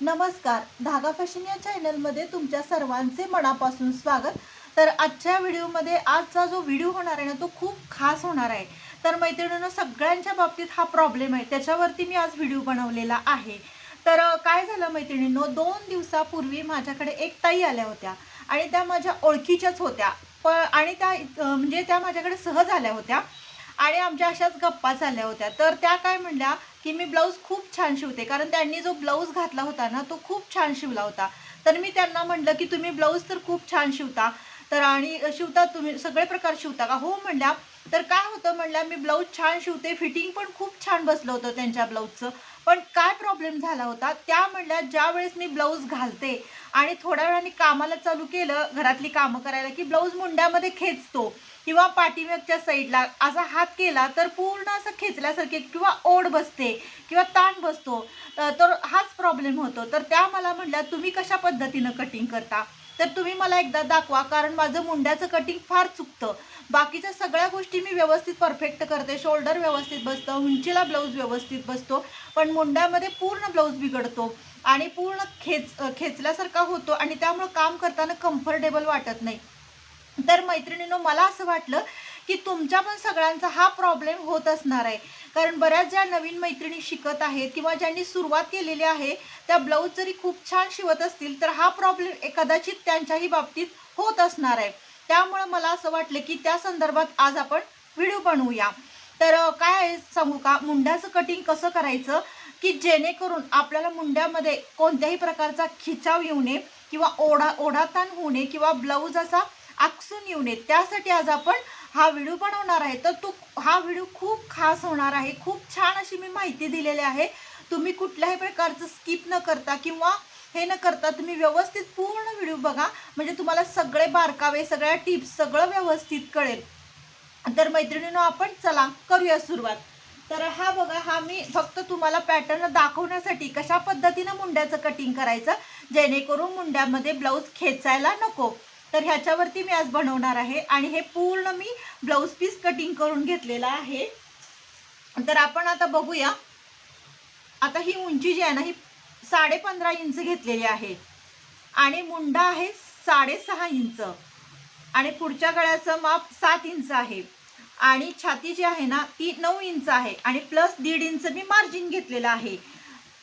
नमस्कार. धागा फॅशन या चॅनलमध्ये तुमच्या सर्वांचे मनापासून स्वागत. तर आजच्या व्हिडिओमध्ये आजचा जो व्हिडिओ होणार आहे ना तो खूप खास होणार आहे. तर मैत्रिणींनो सगळ्यांच्या बाबतीत हा प्रॉब्लेम आहे. त्याच्यावरती मी आज व्हिडिओ बनवलेला आहे. तर काय झालं मैत्रिणींनो दोन दिवसापूर्वी माझ्याकडे एक ताई आल्या होत्या आणि त्या माझ्या ओळखीच्याच होत्या. प आणि त्या म्हणजे त्या माझ्याकडे सहज आल्या होत्या आणि आमच्या अशाच गप्पा झाल्या होत्या. तर त्या काय म्हणल्या की मी ब्लाऊज खूप छान शिवते. कारण त्यांनी जो ब्लाऊज घातला होता ना तो खूप छान शिवला होता. तर मी त्यांना म्हटलं की तुम्ही ब्लाऊज तर खूप छान शिवता. तर आणि शिवता तुम्ही सगळे प्रकार शिवता का? हो म्हणल्या तर काय होतं म्हणल्या मी ब्लाऊज छान शिवते फिटिंग पण खूप छान बसलं होतं त्यांच्या ब्लाऊजचं पण काय प्रॉब्लेम झाला होता त्या म्हणल्या ज्या वेळेस मी ब्लाऊज घालते आणि थोड्या वेळाने कामाला चालू केलं घरातली कामं करायला की ब्लाऊज मुंड्यामध्ये खेचतो किंवा पाठीमागच्या साईडला असा हात केला तर पूर्ण असं खेचल्यासारखे किंवा ओढ बसते किंवा ताण बसतो. तर हाच प्रॉब्लेम होतो. तर त्या मला म्हणल्या तुम्ही कशा पद्धतीनं कटिंग करता? तर तुम्ही मला एकदा दाखवा कारण माझं मुंड्याचं कटिंग फार चुकतं. बाकीच्या सगळ्या गोष्टी मी व्यवस्थित परफेक्ट करते. शोल्डर व्यवस्थित बसतं उंचीला ब्लाऊज व्यवस्थित बसतो पण मुंड्यामध्ये पूर्ण ब्लाऊज बिघडतो. आणि पूर्ण खेच खेचल्यासारखा होतो आणि त्यामुळं काम करताना कम्फर्टेबल वाटत नाही. तर मैत्रिणीनं मला असं वाटलं की तुमच्या पण सगळ्यांचा हा प्रॉब्लेम होत असणार आहे. कारण बऱ्याच ज्या नवीन मैत्रिणी शिकत आहेत किंवा ज्यांनी सुरुवात केलेली आहे त्या ब्लाऊज जरी खूप छान शिवत असतील तर हा प्रॉब्लेम कदाचित त्यांच्याही बाबतीत होत असणार आहे. त्यामुळं मला असं वाटलं की त्या संदर्भात आज आपण व्हिडिओ बनवूया. तर काय आहे सांगू का? मुंड्याचं कटिंग कसं करायचं? की जेणेकरून आपल्याला मुंड्यामध्ये कोणत्याही प्रकारचा खिचाव येऊ नये किंवा ओढा ओढाताण होऊ नये किंवा ब्लाऊज असा आकसून येऊ नये. त्यासाठी आज आपण हा व्हिडिओ बनवणार आहे. तर तो हा व्हिडिओ खूप खास होणार आहे. खूप छान अशी मी माहिती दिलेली आहे. तुम्ही कुठल्याही प्रकारचं स्किप न करता किंवा हे न करता तुम्ही व्यवस्थित पूर्ण व्हिडिओ बघा. म्हणजे तुम्हाला सगळे बारकावे सगळ्या टिप्स सगळं व्यवस्थित कळेल. तर मैत्रिणीनं आपण चला करूया सुरुवात. तर हा बघा हा मी फक्त तुम्हाला पॅटर्न दाखवण्यासाठी कशा पद्धतीनं मुंड्याचं कटिंग करायचं जेणेकरून मुंड्यामध्ये ब्लाऊज खेचायला नको. तर ह्याच्यावरती मी आज बनवणार आहे. आणि हे पूर्ण मी ब्लाऊज पीस कटिंग करून घेतलेलं आहे. तर आपण आता बघूया. आता ही उंची जी आहे ना ही साडे पंधरा इंच घेतलेली आहे. आणि मुंडा आहे साडेसहा इंच. आणि पुढच्या गळ्याचं माप सात इंच आहे. आणि छाती जी आहे ना ती नऊ इंच आहे. आणि प्लस दीड इंच मी मार्जिन घेतलेलं आहे.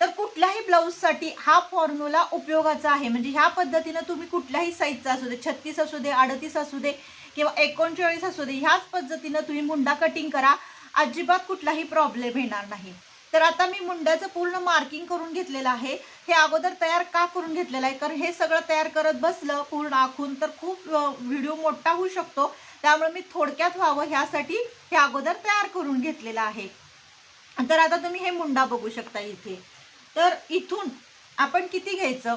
तर कुठल्याही ब्लाऊजसाठी हा फॉर्म्युला उपयोगाचा आहे. म्हणजे ह्या पद्धतीनं तुम्ही कुठल्याही साईजचा असू दे छत्तीस असू दे अडतीस असू दे किंवा एकोणचाळीस असू दे ह्याच पद्धतीनं तुम्ही मुंडा कटिंग करा. अजिबात कुठलाही प्रॉब्लेम येणार नाही. तर आता मी मुंड्याचं पूर्ण मार्किंग करून घेतलेलं आहे. हे अगोदर तयार का करून घेतलेलं आहे? कारण हे सगळं तयार करत बसलं पूर्ण आखून तर खूप व्हिडिओ मोठा होऊ शकतो. त्यामुळे मी थोडक्यात व्हावं ह्यासाठी हे अगोदर तयार करून घेतलेलं आहे. तर आता तुम्ही हे मुंडा बघू शकता इथे. तर इथून आपण किती घ्यायचं?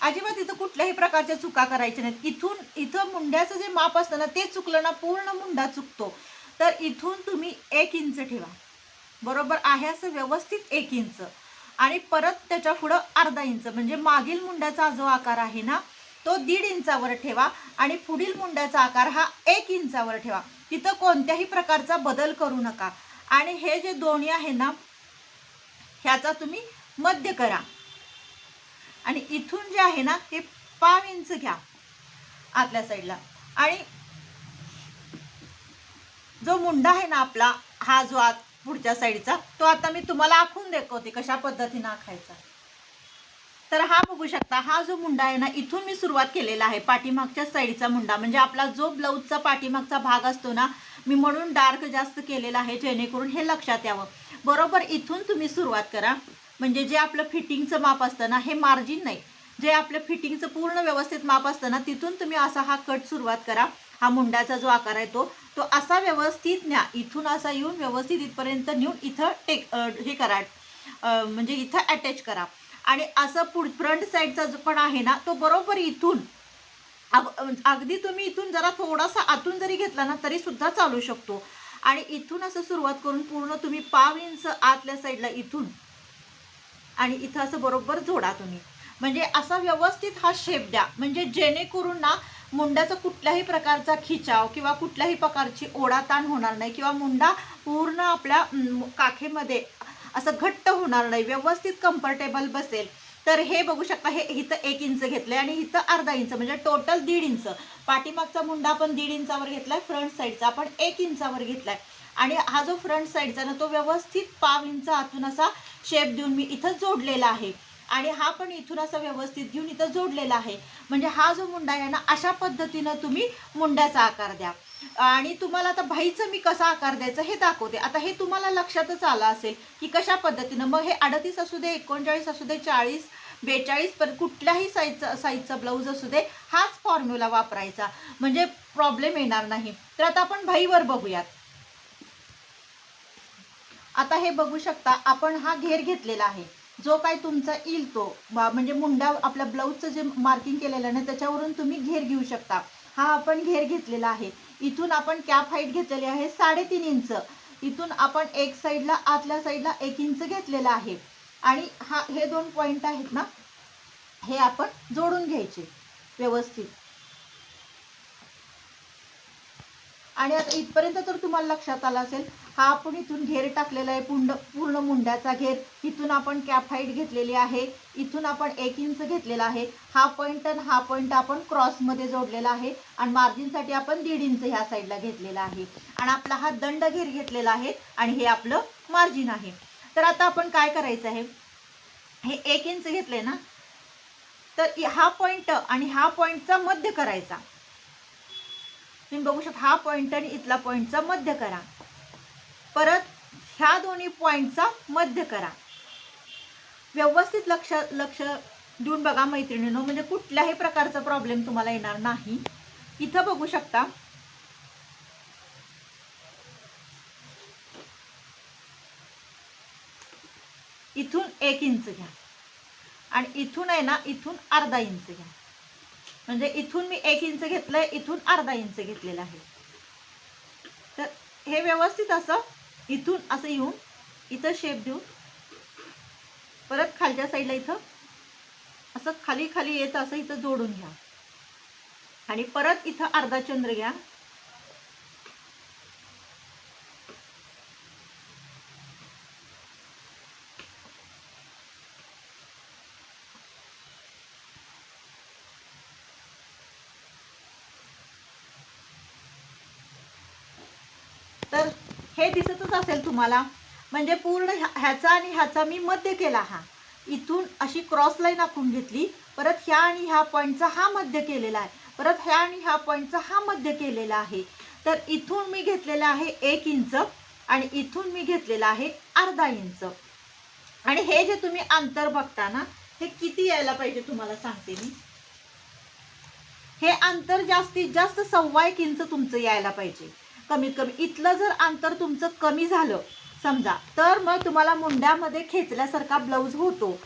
अजिबात इथं कुठल्याही प्रकारच्या चुका करायच्या नाहीत. इथून इथं मुंड्याचं जे माप असतं ना ते चुकलं ना पूर्ण मुंडा चुकतो. तर इथून तुम्ही एक इंच ठेवा. बरोबर आहे असं व्यवस्थित एक इंच. आणि परत त्याच्या पुढं अर्धा इंच. म्हणजे मागील मुंड्याचा जो आकार आहे ना तो दीड इंचावर ठेवा आणि पुढील मुंड्याचा आकार हा एक इंचावर ठेवा. तिथं कोणत्याही प्रकारचा बदल करू नका. आणि हे जे दोन्ही आहे ना ह्याचा तुम्ही मध्य करा. आणि इथून जे आहे ना ते पाव इंच घ्या. आतल्या साईडला आणि जो मुंडा आहे ना आपला हा जो आत पुढच्या साईडचा तो आता मी तुम्हाला आखून दाखवते कशा पद्धतीनं आखायचा. तर हा बघू शकता हा जो मुंडा आहे ना इथून मी सुरुवात केलेला आहे पाठीमागच्या साईडचा मुंडा. म्हणजे आपला जो ब्लाऊजचा पाठीमागचा भाग असतो ना मी म्हणून डार्क जास्त केलेला आहे जेणेकरून हे लक्षात यावं. बरोबर इथून तुम्ही सुरुवात करा. म्हणजे जे आपलं फिटिंगचं माप असतं ना हे मार्जिन नाही. जे आपलं फिटिंगचं पूर्ण व्यवस्थित माप असतं ना तिथून तुम्ही असा हा कट सुरुवात करा. हा मुंड्याचा जो आकार आहे तो तो असा व्यवस्थित न्या. इथून असा येऊन व्यवस्थित इथपर्यंत नेऊन इथं टेक हे करा. म्हणजे इथं अटॅच करा. आणि असं पुढ फ्रंट साईडचा जो पण आहे ना तो बरोबर इथून अग- अगदी तुम्ही इथून जरा थोडासा आतून जरी घेतला ना तरी सुद्धा चालू शकतो. आणि इथून असं सुरुवात करून पूर्ण तुम्ही पाव इंच आतल्या साईडला इथून आणि इथं असं बरोबर जोडा तुम्ही. म्हणजे असा व्यवस्थित हा शेप द्या. म्हणजे जेणेकरून ना मुंड्याचा कुठल्याही प्रकारचा खिचाव किंवा कुठल्याही प्रकारची ओढाताण होणार नाही किंवा मुंडा पूर्ण आपल्या काखेमध्ये असं घट्ट होणार नाही व्यवस्थित कम्फर्टेबल बसेल. तर हे बघू शकता हे इथं एक इंच घेतलंय आणि इथं अर्धा इंच म्हणजे टोटल दीड इंच. पाठीमागचा मुंडा आपण दीड इंचावर घेतलाय फ्रंट साईडचा आपण एक इंचावर घेतलाय. आणि हा जो फ्रंट साईडचा ना तो व्यवस्थित पाव इंच आतून असा शेप देऊन मी इथं जोडलेला आहे. आणि हा पण इथून असा व्यवस्थित घेऊन इथं जोडलेला आहे. म्हणजे हा जो मुंडा आहे ना अशा पद्धतीनं तुम्ही मुंड्याचा आकार द्या. आणि तुम्हाला आता भाईचं मी कसा आकार द्यायचा हे दाखवते. आता हे तुम्हाला लक्षातच आलं असेल की कशा पद्धतीनं मग हे अडतीस असू दे एकोणचाळीस असू दे चाळीस बेचाळीस पण कुठल्याही साईजचा साईजचा ब्लाऊज असू दे हाच फॉर्म्युला वापरायचा. म्हणजे प्रॉब्लेम येणार नाही. तर आता आपण भाईवर बघूयात. आता हे बघू शकता आपण हा घेर घेतलेला आहे. जो काय तुमचा येईल तो. म्हणजे मुंडा आपल्या ब्लाऊजचं जे मार्किंग केलेलं आहे ना त्याच्यावरून तुम्ही घेर घेऊ शकता. हा आपण घेर घेतलेला आहे. इथून आपण कॅप हाईट घेतलेली आहे साडेतीन इंच. इथून आपण एक साईडला आतल्या साईडला एक इंच घेतलेला आहे. आणि हा हे दोन पॉईंट आहेत ना हे आपण जोडून घ्यायचे व्यवस्थित. आणि आता इथपर्यंत तर तुम्हाला लक्षात आलं असेल हा आपण इथून घेर टाकलेला आहे पुंड पूर्ण मुंड्याचा घेर. इथून आपण कॅप हाईट घेतलेली आहे. इथून आपण एक इंच घेतलेला आहे. हा पॉईंट आणि हा पॉईंट आपण क्रॉसमध्ये जोडलेला आहे. आणि मार्जिनसाठी आपण दीड इंच ह्या साईडला घेतलेला आहे. आणि आपला हा दंड घेर घेतलेला आहे आणि हे आपलं मार्जिन आहे. तर आता आपण काय करायचं आहे? हे एक इंच घेतले ना? तर हा पॉईंट आणि हा पॉईंटचा मध्य करायचा. तुम्ही बघू शकता हा पॉईंट आणि इथला पॉईंटचा मध्य करा. परत ह्या दोन्ही पॉईंटचा मध्य करा. व्यवस्थित लक्ष लक्ष देऊन बघा मैत्रिणीनं म्हणजे कुठल्याही प्रकारचा प्रॉब्लेम तुम्हाला येणार नाही. इथं बघू शकता. इथून एक इंच घ्या. आणि इथून आहे ना इथून अर्धा इंच घ्या. म्हणजे इथून मी एक इंच घेतलंय इथून अर्धा इंच घेतलेला आहे. तर हे व्यवस्थित असं इथून असं येऊन इथं शेप देऊन परत खालच्या साईडला इथं असं खाली खाली येत असं इथं जोडून घ्या. आणि परत इथं अर्धा चंद्र घ्या तर हे दिसतच असेल तुम्हाला. म्हणजे पूर्ण ह्याचा आणि ह्याचा मी मध्य केला हा. इथून अशी क्रॉस लाईन आखून घेतली. परत ह्या आणि ह्या पॉईंटचा हा मध्य केलेला आहे. परत ह्या आणि ह्या पॉईंटचा हा मध्य केलेला आहे. तर इथून मी घेतलेला आहे एक इंच आणि इथून मी घेतलेला आहे अर्धा इंच. आणि हे जे तुम्ही अंतर बघता ना हे किती यायला पाहिजे तुम्हाला सांगते मी. हे अंतर जास्तीत जास्त सव्वा एक इंच तुमचं यायला पाहिजे. कमीत कमी. इथलं जर अंतर तुमचं कमी झालं समजा तर मग तुम्हाला मुंड्यामध्ये खेचल्यासारखा ब्लाऊज होतो.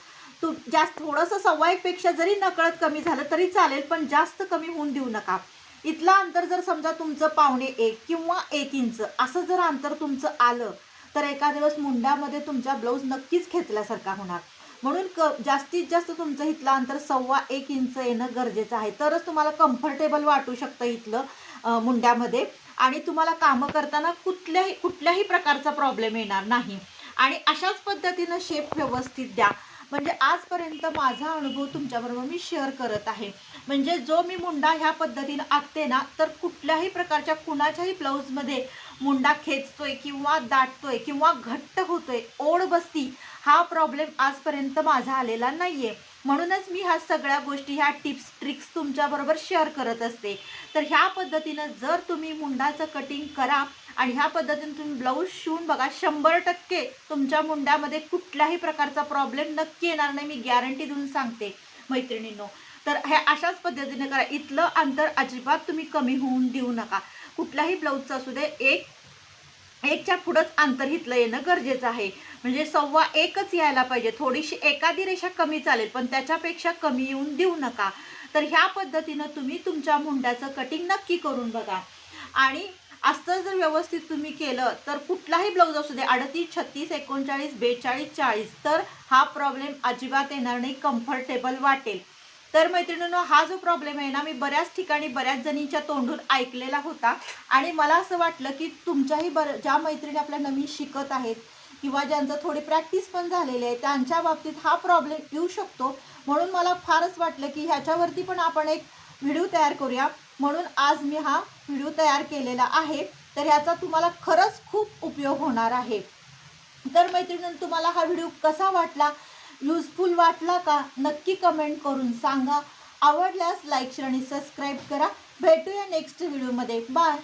तू जास्त थोडंसं सव्वा एकपेक्षा जरी नकळत कमी झालं तरी चालेल पण जास्त कमी होऊन देऊ नका. इथलं अंतर जर समजा तुमचं पावणे एक किंवा एक इंच असं जर अंतर तुमचं आलं तर एका दिवस मुंड्यामध्ये तुमचा ब्लाऊज नक्कीच खेचल्यासारखा होणार. म्हणून क जास्तीत जास्त तुमचं इथलं अंतर सव्वा एक इंच येणं गरजेचं आहे. तरच तुम्हाला कम्फर्टेबल वाटू शकतं इथलं. मुंड्यामध्ये. आणि तुम्हाला कामं करताना कुठल्याही कुठल्याही प्रकारचा प्रॉब्लेम येणार नाही. आणि अशाच पद्धतीनं शेप व्यवस्थित द्या. म्हणजे आजपर्यंत माझा अनुभव तुमच्याबरोबर मी शेअर करत आहे. म्हणजे जो मी मुंडा ह्या पद्धतीनं आखते ना तर कुठल्याही प्रकारच्या कुणाच्याही ब्लाऊजमध्ये मुंडा खेचतोय किंवा दाटतोय किंवा घट्ट होतोय ओढ बसती हा प्रॉब्लेम आजपर्यंत माझा आलेला नाही आहे म्हणूनच मी ह्या सगळ्या गोष्टी ह्या टिप्स ट्रिक्स तुमच्याबरोबर शेअर करत असते. तर ह्या पद्धतीनं जर तुम्ही मुंडाचं कटिंग करा आणि ह्या पद्धतीने तुम्ही ब्लाऊज शिवून बघा शंभर टक्के तुमच्या मुंड्यामध्ये कुठल्याही प्रकारचा प्रॉब्लेम नक्की येणार नाही मी गॅरंटी देऊन सांगते मैत्रिणींनो. तर हे अशाच पद्धतीने करा. इथलं अंतर अजिबात तुम्ही कमी होऊन देऊ नका. कुठल्याही ब्लाऊजचं असू दे एक एकच्या पुढंच अंतर येणं गरजेचं आहे. म्हणजे सव्वा एकच यायला पाहिजे. थोडीशी एखादी रेषा कमी चालेल पण त्याच्यापेक्षा कमी येऊन देऊ नका. तर ह्या पद्धतीनं तुम्ही तुमच्या मुंड्याचं कटिंग नक्की करून बघा. आणि असं जर व्यवस्थित तुम्ही केलं तर कुठलाही ब्लाऊज असू दे अडतीस छत्तीस एकोणचाळीस बेचाळीस चाळीस तर हा प्रॉब्लेम अजिबात येणार नाही. कम्फर्टेबल वाटेल. तर मैत्रिणींनो हा जो प्रॉब्लेम आहे ना मी बऱ्याच ठिकाणी बऱ्याच जणींच्या तोंडून ऐकलेला होता. आणि मला असं वाटलं की तुमच्याही बर ज्या मैत्रिणी आपल्या नवीन शिकत आहेत किंवा ज्यांचं थोडी प्रॅक्टिस पण झालेली आहे त्यांच्या बाबतीत हा प्रॉब्लेम येऊ शकतो. म्हणून मला फारच वाटलं की ह्याच्यावरती पण आपण एक व्हिडिओ तयार करूया. म्हणून आज मी हा व्हिडिओ तयार केलेला आहे. तर ह्याचा तुम्हाला खरंच खूप उपयोग होणार आहे. तर मैत्रिणींनो तुम्हाला हा व्हिडिओ कसा वाटला? युजफुल वाटला का नक्की कमेंट करून सांगा. आवडल्यास लाईक शेअर आणि सबस्क्राईब करा. भेटूया नेक्स्ट व्हिडिओमध्ये बाय